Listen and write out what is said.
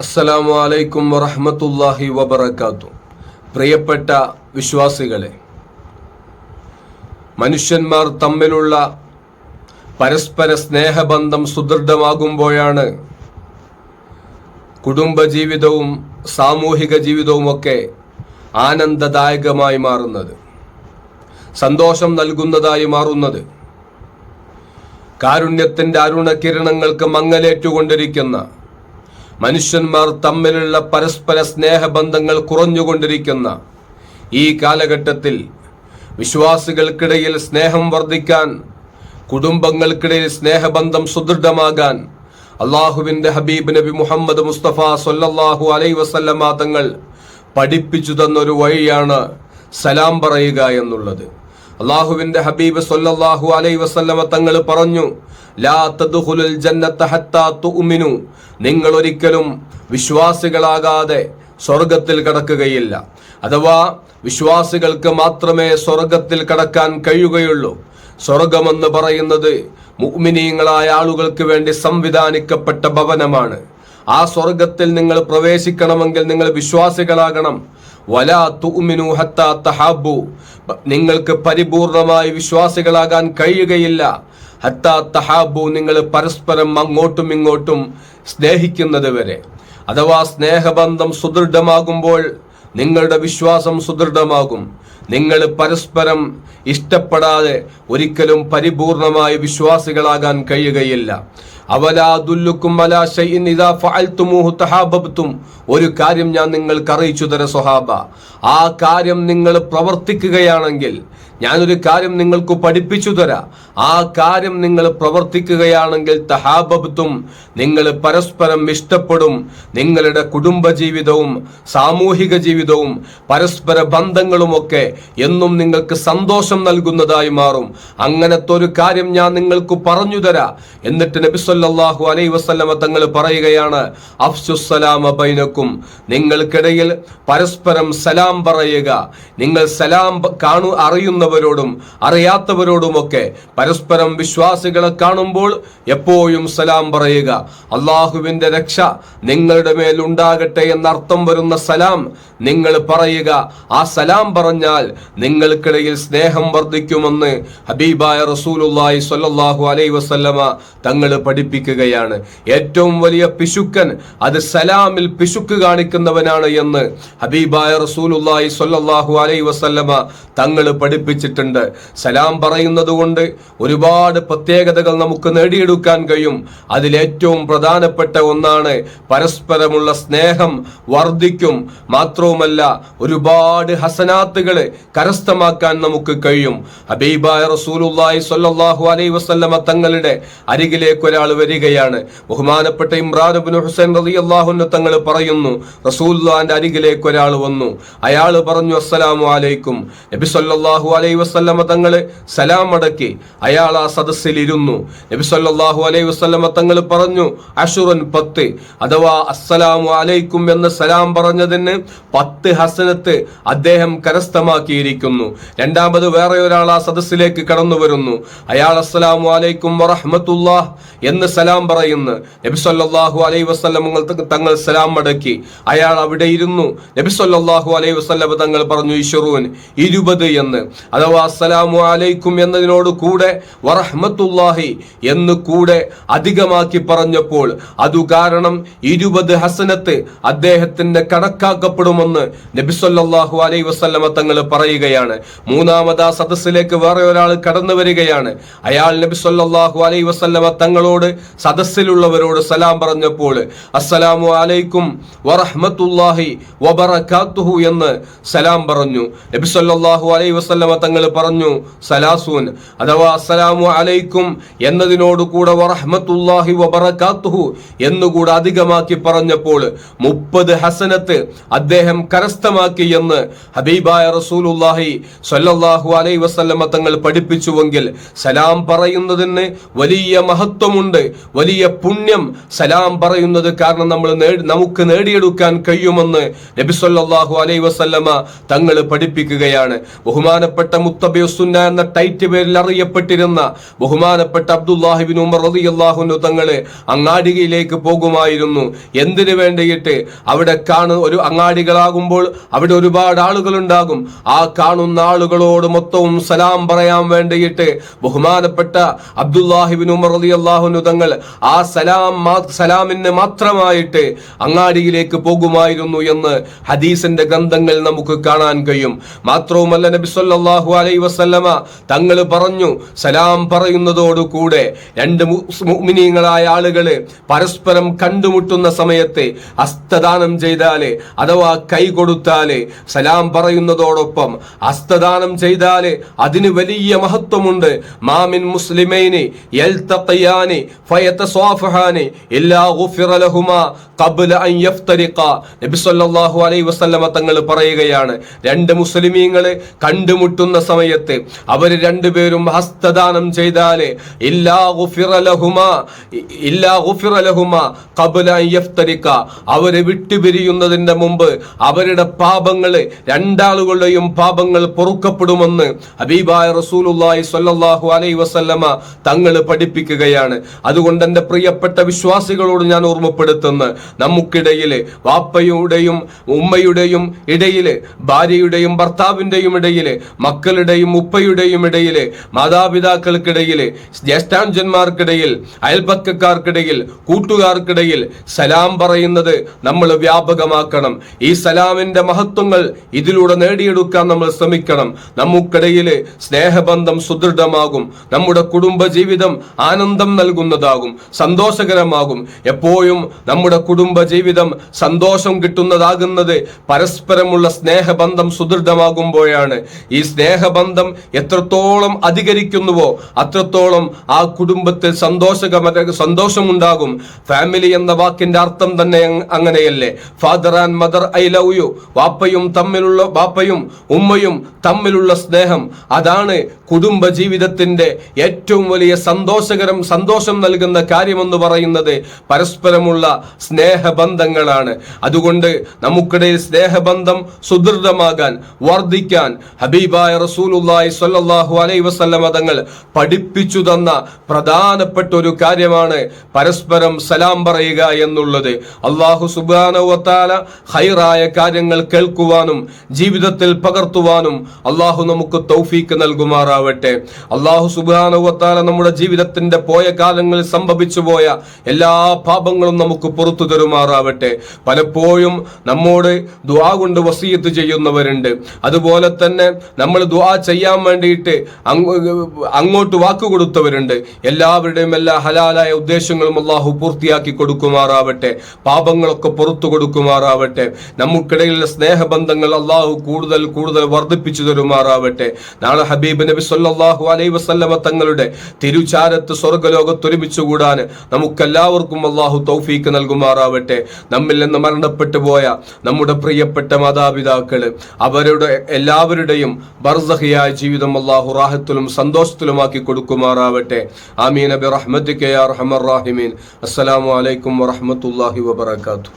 അസ്സലാമു അലൈക്കും വറഹ്മത്തുള്ളാഹി വബർക്കാത്തു പ്രിയപ്പെട്ട വിശ്വാസികളെ മനുഷ്യന്മാർ തമ്മിലുള്ള പരസ്പര സ്നേഹബന്ധം സുദൃഢമാകുമ്പോഴാണ് കുടുംബജീവിതവും സാമൂഹിക ജീവിതവുമൊക്കെ ആനന്ദദായകമായി മാറുന്നത് സന്തോഷം നൽകുന്നതായി മാറുന്നത്. കാരുണ്യത്തിന്റെ അരുണകിരണങ്ങൾക്ക് മങ്ങലേറ്റുകൊണ്ടിരിക്കുന്ന മനുഷ്യന്മാർ തമ്മിലുള്ള പരസ്പര സ്നേഹബന്ധങ്ങൾ കുറഞ്ഞുകൊണ്ടിരിക്കുന്ന ഈ കാലഘട്ടത്തിൽ വിശ്വാസികൾക്കിടയിൽ സ്നേഹം വർദ്ധിക്കാൻ കുടുംബങ്ങൾക്കിടയിൽ സ്നേഹബന്ധം സുദൃഢമാകാൻ അള്ളാഹുവിന്റെ ഹബീബ് നബി മുഹമ്മദ് മുസ്തഫ സൊല്ലാഹു അലൈ വസല്ലമ തങ്ങൾ പഠിപ്പിച്ചു തന്നൊരു വഴിയാണ് സലാം പറയുക എന്നുള്ളത്. അള്ളാഹുവിന്റെ ഹബീബ് സൊല്ലാഹു അലൈ വസല്ലമ തങ്ങൾ പറഞ്ഞു നിങ്ങൾ ഒരിക്കലും വിശ്വാസികളാകാതെ സ്വർഗത്തിൽ കടക്കുകയില്ല. അഥവാ വിശ്വാസികൾക്ക് മാത്രമേ സ്വർഗത്തിൽ കടക്കാൻ കഴിയുകയുള്ളൂ. സ്വർഗമെന്ന് പറയുന്നത് മുഅ്മിനീങ്ങളായ ആളുകൾക്ക് വേണ്ടി സംവിധാനിക്കപ്പെട്ട ഭവനമാണ്. ആ സ്വർഗത്തിൽ നിങ്ങൾ പ്രവേശിക്കണമെങ്കിൽ നിങ്ങൾ വിശ്വാസികളാകണം. വലാ തുമിനു ഹത്താ തഹാബു നിങ്ങൾക്ക് പരിപൂർണമായി വിശ്വാസികളാകാൻ കഴിയുകയില്ല. ഹത്താ നിങ്ങൾ പരസ്പരം അങ്ങോട്ടും ഇങ്ങോട്ടും സ്നേഹിക്കുന്നത് വരെ. അഥവാ സ്നേഹബന്ധം സുദൃഢമാകുമ്പോൾ നിങ്ങളുടെ വിശ്വാസം സുദൃഢമാകും. നിങ്ങൾ പരസ്പരം ഇഷ്ടപ്പെടാതെ ഒരിക്കലും പരിപൂർണമായി വിശ്വാസികളാകാൻ കഴിയുകയില്ല. അവലാദുല്ലുക്കും ഒരു കാര്യം ഞാൻ നിങ്ങൾക്ക് അറിയിച്ചു തര സ്വഹാബ. ആ കാര്യം നിങ്ങൾ പ്രവർത്തിക്കുകയാണെങ്കിൽ ഞാനൊരു കാര്യം നിങ്ങൾക്ക് പഠിപ്പിച്ചു തരാം. ആ കാര്യം നിങ്ങൾ പ്രവർത്തിക്കുകയാണെങ്കിൽ തഹാബബ്തും നിങ്ങൾ പരസ്പരം ഇഷ്ടപ്പെടും. നിങ്ങളുടെ കുടുംബ ജീവിതവും സാമൂഹിക ജീവിതവും പരസ്പര ബന്ധങ്ങളും ഒക്കെ എന്നും നിങ്ങൾക്ക് സന്തോഷം നൽകുന്നതായി മാറും. അങ്ങനത്തെ ഒരു കാര്യം ഞാൻ നിങ്ങൾക്ക് പറഞ്ഞു തരാം. എന്നിട്ട് നബി സല്ലല്ലാഹു അലൈഹി വസല്ലമ തങ്ങൾ പറയുകയാണ് അഫ്സുസലാമ ബൈനക്കും. നിങ്ങൾക്കിടയിൽ പരസ്പരം സലാം പറയുക. നിങ്ങൾ സലാം കാണു അറിയുന്നവരോടും അറിയാത്തവരോടുമൊക്കെ പരസ്പരം വിശ്വാസികളെ കാണുമ്പോൾ എപ്പോഴും സലാം പറയുക. അള്ളാഹുവിന്റെ രക്ഷ നിങ്ങളുടെ മേൽ ഉണ്ടാകട്ടെ എന്നർത്ഥം വരുന്ന സലാം നിങ്ങൾ പറയുക. ആ സലാം പറഞ്ഞാൽ നിങ്ങൾക്കിടയിൽ സ്നേഹം വർദ്ധിക്കുമെന്ന് ഹബീബായ റസൂലുള്ളാഹി സ്വല്ലല്ലാഹു അലൈഹി വസല്ലമ തങ്ങൾ പഠിപ്പിക്കുകയാണ് ഏറ്റവും വലിയ പിശുക്കൻ അത് സലാമിൽ പിശുക്ക് കാണിക്കുന്നവനാണ് എന്ന് ഹബീബായ റസൂലുള്ളാഹി സ്വല്ലല്ലാഹു അലൈഹി വസല്ലമ തങ്ങൾ പഠിപ്പിച്ചിട്ടുണ്ട്. സലാം പറയുന്നത് കൊണ്ട് ഒരുപാട് പ്രത്യേകതകൾ നമുക്ക് നേടിയെടുക്കാൻ കഴിയും. അതിലേറ്റവും പ്രധാനപ്പെട്ട ഒന്നാണ് പരസ്പരമുള്ള സ്നേഹം വർദ്ധിക്കും. മാത്രവുമല്ല ഒരുപാട് ഹസനാത്തുകൾ കരസ്ഥമാക്കാൻ നമുക്ക് കഴിയും. ഹബീബായ റസൂലുള്ളാഹി സ്വല്ലല്ലാഹു അലൈഹി വസല്ലമ തങ്ങളുടെ അരികിലേക്ക് ഒരാൾ വരികയാണ്. ബഹുമാനപ്പെട്ട ഇമ്രാൻ ഇബ്നു ഹുസൈൻ റളിയല്ലാഹു അൻഹു തങ്ങൾ പറയുന്നു റസൂല്ലാന്റെ അരികിലേക്ക് ഒരാൾ വന്നു. അയാൾ പറഞ്ഞു അസ്സലാമു അലൈക്കും. നബി സല്ലല്ലാഹു അലൈഹി വസല്ലമ തങ്ങൾ സലാം അടക്കി അയാൾ ആ സദസ്സിൽ ഇരുന്നു നബി സല്ലല്ലാഹു അലൈഹി വസല്ലമ തങ്ങൾ പറഞ്ഞു അഷുറൻ പത്ത്. അഥവാ അസ്സലാമു അലൈക്കും എന്ന് സലാം പറഞ്ഞതിന് പത്ത് ഹസനത്ത് അദ്ദേഹം കരസ്ഥമാക്കിയിരിക്കുന്നു. രണ്ടാമത് വേറെ ഒരാൾ ആ സദസ്സിലേക്ക് കടന്നു വരുന്നു അയാൾ അസ്സലാമു അലൈക്കും വറഹ്മത്തുള്ളാഹ് എന്ന് സലാം പറയുന്നു. നബി സല്ലല്ലാഹു അലൈഹി വസല്ലം തങ്ങൾ സലാം മടക്കി അയാൾ അവിടെ ഇരുന്നു. നബി സല്ലല്ലാഹു അലൈഹി വസല്ലം തങ്ങൾ പറഞ്ഞു ഇഷറൂൻ ഇരുപത് എന്ന്. അഥവാ അസ്സലാമു അലൈക്കും എന്നതിനോട് കൂടെ വറഹ്മത്തുള്ളാഹി എന്ന് കൂടെ അധികമാക്കി പറഞ്ഞപ്പോൾ അതു കാരണം ഇരുപത് ഹസനത്ത് അദ്ദേഹത്തിന്റെ കണക്കാക്കപ്പെടുമെന്ന് നബി സല്ലല്ലാഹു അലൈഹി വസല്ലമ തങ്ങൾ പറയുകയാണ്. മൂന്നാമത് സദസ്സിലേക്ക് വേറെ ഒരാൾ കടന്നു വരികയാണ് അയാൾ നബി സല്ലല്ലാഹു അലൈഹി വസല്ലമ തങ്ങളോട് സദസ്സിലുള്ളവരോട് സലാം പറഞ്ഞപ്പോൾ അസ്സലാമു അലൈക്കും വറഹ്മത്തുള്ളാഹി വബറകാതുഹു എന്ന് സലാം പറഞ്ഞു. നബി സല്ലല്ലാഹു അലൈഹി വസല്ലമ തങ്ങൾ പറഞ്ഞു സലാസൂൻ അഥവാ അസ്സലാമു അലൈക്കും എന്നതിനോട് കൂടെ വറഹ്മത്തുള്ളാഹി വബറകാതുഹു എന്നുകൂടെ അധികമാക്കി പറഞ്ഞപ്പോൾ മുപ്പത് ഹസനത്ത് അദ്ദേഹം കരസ്ഥമാക്കി എന്ന് ഹബീബായ റസൂലുള്ളാഹി സല്ലല്ലാഹു അലൈഹി വസല്ലമ തങ്ങൾ പഠിപ്പിച്ചുവെങ്കിൽ സലാം പറയുന്നതിന് വലിയ മഹത്വമുണ്ട്. വലിയ പുണ്യം സലാം പറയുന്നത് കാരണം നമ്മൾ നമുക്ക് നേടിയെടുക്കാൻ കഴിയുമെന്ന് നബി സല്ലല്ലാഹു അലൈഹി വസല്ലമ തങ്ങൾ പഠിപ്പിക്കുകയാണ്. ബഹുമാനപ്പെട്ട ബഹുമാനപ്പെട്ട മുത്തബി സുന്ന എന്ന ടൈറ്റ് പേരിൽ അറിയപ്പെട്ടിരുന്ന ബഹുമാനപ്പെട്ട അബ്ദുല്ലാഹിബിൻ ഉമർ റളിയല്ലാഹു തങ്ങൾ അങ്ങാടികയിലേക്ക് പോകുമായിരുന്നു. എന്തിനു വേണ്ടിയിട്ട്? അവിടെ കാണു ഒരു അങ്ങാടികളാകുമ്പോൾ അവിടെ ഒരുപാട് ആളുകൾ ഉണ്ടാകും ആ കാണുന്ന ആളുകളോട് മൊത്തവും സലാം പറയാൻ വേണ്ടിയിട്ട് ബഹുമാനപ്പെട്ട അബ്ദുല്ലാഹിബിൻ ഉമർ റളിയല്ലാഹു തങ്ങൾ ആ സലാം സലാമിന് മാത്രമായിട്ട് അങ്ങാടിയിലേക്ക് പോകുമായിരുന്നു എന്ന് ഹദീസിന്റെ ഗ്രന്ഥങ്ങൾ നമുക്ക് കാണാൻ കഴിയും. മാത്രവുമല്ല നബി സല്ലല്ലാഹു അലൈഹി വസല്ലമ തങ്ങൾ പറഞ്ഞു സലാം പറയുന്നതോടുകൂടെ രണ്ട് മുഅ്മിനീങ്ങളായ ആളുകൾ പരസ്പരം കണ്ടുമുട്ടുന്ന സമയത്ത് ഹസ്തദാനം ചെയ്താൽ അഥവാ കൈ കൊടുത്താൽ സലാം പറയുന്നതോടൊപ്പം ഹസ്തദാനം ചെയ്താൽ അതിന് വലിയ മഹത്വമുണ്ട്. മാമിൻ മുസ്ലിമൈനി യൽതഖിയാനി ഫയതസ്വാഫഹാനി ഇല്ലാ അൻ നബി സല്ലല്ലാഹു അലൈഹി വസല്ലമ തങ്ങൾ പറയുകയാണ് രണ്ട് മുസ്ലിമീങ്ങളെ കണ്ടുമുട്ടുന്ന സമയത്ത് അവർ രണ്ടുപേരും ഹസ്തദാനം ചെയ്താൽ ഇല്ലാ ലഹുമാ ഇല്ലാ അൻ വിട്ടുപിരിയുന്നതിന്റെ മുമ്പ് അവരുടെ പാപങ്ങൾ രണ്ടാളുകളുടെയും പാപങ്ങൾ പൊറുക്കപ്പെടുമെന്ന് ഹബീബായ റസൂലുള്ളാഹി സ്വല്ലല്ലാഹു അലൈഹി വസല്ലമ തങ്ങൾ പഠിപ്പിക്കുകയാണ്. അതുകൊണ്ട് എന്റെ പ്രിയപ്പെട്ട വിശ്വാസികളോട് ഞാൻ ഓർമ്മപ്പെടുത്തുന്നു. നമുക്കിടയിൽ വാപ്പയുടെയും ഉമ്മയുടെയും ഇടയിൽ ഭാര്യയുടെയും ഭർത്താവിന്റെയും ഇടയിൽ മക്കളുടെയും ഉപ്പയുടെയും ഇടയിൽ മാതാപിതാക്കൾക്കിടയിൽ ജ്യേഷ്ഠാഞ്ചന്മാർക്കിടയിൽ അയൽപക്കക്കാർക്കിടയിൽ കൂട്ടുകാർക്കിടയിൽ സലാം പറയുന്നത് നമ്മൾ വ്യാപകമാക്കണം. ഈ സലാമിന്റെ മഹത്വങ്ങൾ ഇതിലൂടെ നേടിയെടുക്കാൻ നമ്മൾ ശ്രമിക്കണം. നമുക്കിടയിൽ സ്നേഹബന്ധം സുദൃഢമാകും. നമ്മുടെ കുടുംബ ജീവിതം ആനന്ദം നൽകുന്നതാകും സന്തോഷകരമാകും. എപ്പോഴും നമ്മുടെ കുടുംബ ജീവിതം സന്തോഷം കിട്ടുന്നതാകുന്നത് പരസ്പരമുള്ള സ്നേഹബന്ധം സുദൃഢമാകുമ്പോഴാണ്. ഈ സ്നേഹബന്ധം എത്രത്തോളം അധികരിക്കുന്നുവോ അത്രത്തോളം ആ കുടുംബത്തിൽ സന്തോഷകര സന്തോഷമുണ്ടാകും. ഫാമിലി എന്ന വാക്കിന്റെ അർത്ഥം തന്നെ അങ് അങ്ങനെയല്ലേ? Father and mother I love you വാപ്പയും തമ്മിലുള്ള വാപ്പയും ഉമ്മയും തമ്മിലുള്ള സ്നേഹം. അതാണ് കുടുംബ ജീവിതത്തിന്റെ ഏറ്റവും വലിയ സന്തോഷകരം സന്തോഷം നൽകുന്ന കാര്യമെന്ന് പറയുന്നത് പരസ്പരമുള്ള സ്നേഹബന്ധങ്ങളാണ്. അതുകൊണ്ട് നമുക്കിടയിൽ സ്നേഹബന്ധം സുദൃഢമാകാൻ വർദ്ധിക്കാൻ ഹബീബായ റസൂലുള്ളാഹി സല്ലാഹു അലൈ വസല്ലമ തങ്ങൾ പഠിപ്പിച്ചു തന്ന പ്രധാനപ്പെട്ട ഒരു കാര്യമാണ് പരസ്പരം സലാം പറയുക എന്നുള്ളത്. അള്ളാഹു സുബാനവത്താല ഹൈറായ കാര്യങ്ങൾ കേൾക്കുവാനും ജീവിതത്തിൽ പകർത്തുവാനും അള്ളാഹു നമുക്ക് തൗഫീക്ക് നൽകുമാറാവട്ടെ. അള്ളാഹു സുബാനവത്താല നമ്മുടെ ജീവിതത്തിന്റെ പോയ കാലങ്ങളിൽ സംഭവിച്ചു പോയ എല്ലാ പാപങ്ങളും നമുക്ക് പുറത്തു തരുമാറാവട്ടെ. പലപ്പോഴും നമ്മോട് ദ്വാ കൊണ്ട് വസീയത്ത് ചെയ്യുന്നവരുണ്ട്. അതുപോലെ തന്നെ നമ്മൾ ദ്വാ ചെയ്യാൻ വേണ്ടിയിട്ട് അങ്ങോട്ട് വാക്ക് കൊടുത്തവരുണ്ട്. എല്ലാവരുടെയും എല്ലാ ഹലാലായ ഉദ്ദേശങ്ങളും അള്ളാഹു പൂർത്തിയാക്കി കൊടുക്കുമാറാവട്ടെ. പാപങ്ങളൊക്കെ പുറത്തു കൊടുക്കുമാറാവട്ടെ. നമുക്കിടയിലുള്ള സ്നേഹബന്ധങ്ങൾ അള്ളാഹു കൂടുതൽ കൂടുതൽ വർദ്ധിപ്പിച്ചു തരുമാറാവട്ടെ. നാളെ ഹബീബ് നബി സല്ലാഹു അലൈഹി വസല്ലമ തങ്ങളുടെ തിരുചാരത്ത് സ്വർഗലോകത്ത് ഒരുമിച്ച് കൂടാൻ നമുക്കെല്ലാവർക്കും അള്ളാഹു തൗഫീക്ക് നൽകുമാറാവട്ടെ. നമ്മിൽ നിന്ന് മരണപ്പെട്ടു പോയ നമ്മുടെ പ്രിയപ്പെട്ട മാതാപിതാക്കൾ അവരുടെ എല്ലാവരുടെയും ബർസഹിയായ ജീവിതം അള്ളാഹു റാഹത്തിലും സന്തോഷത്തിലുമാക്കി കൊടുക്കുമാറാവട്ടെ. ആമീൻ. നബി റഹ്മത്തിക്ക് യാ റഹ്മർ റാഹിമീൻ. അസ്സലാമു അലൈക്കും വബറകാതുഹു.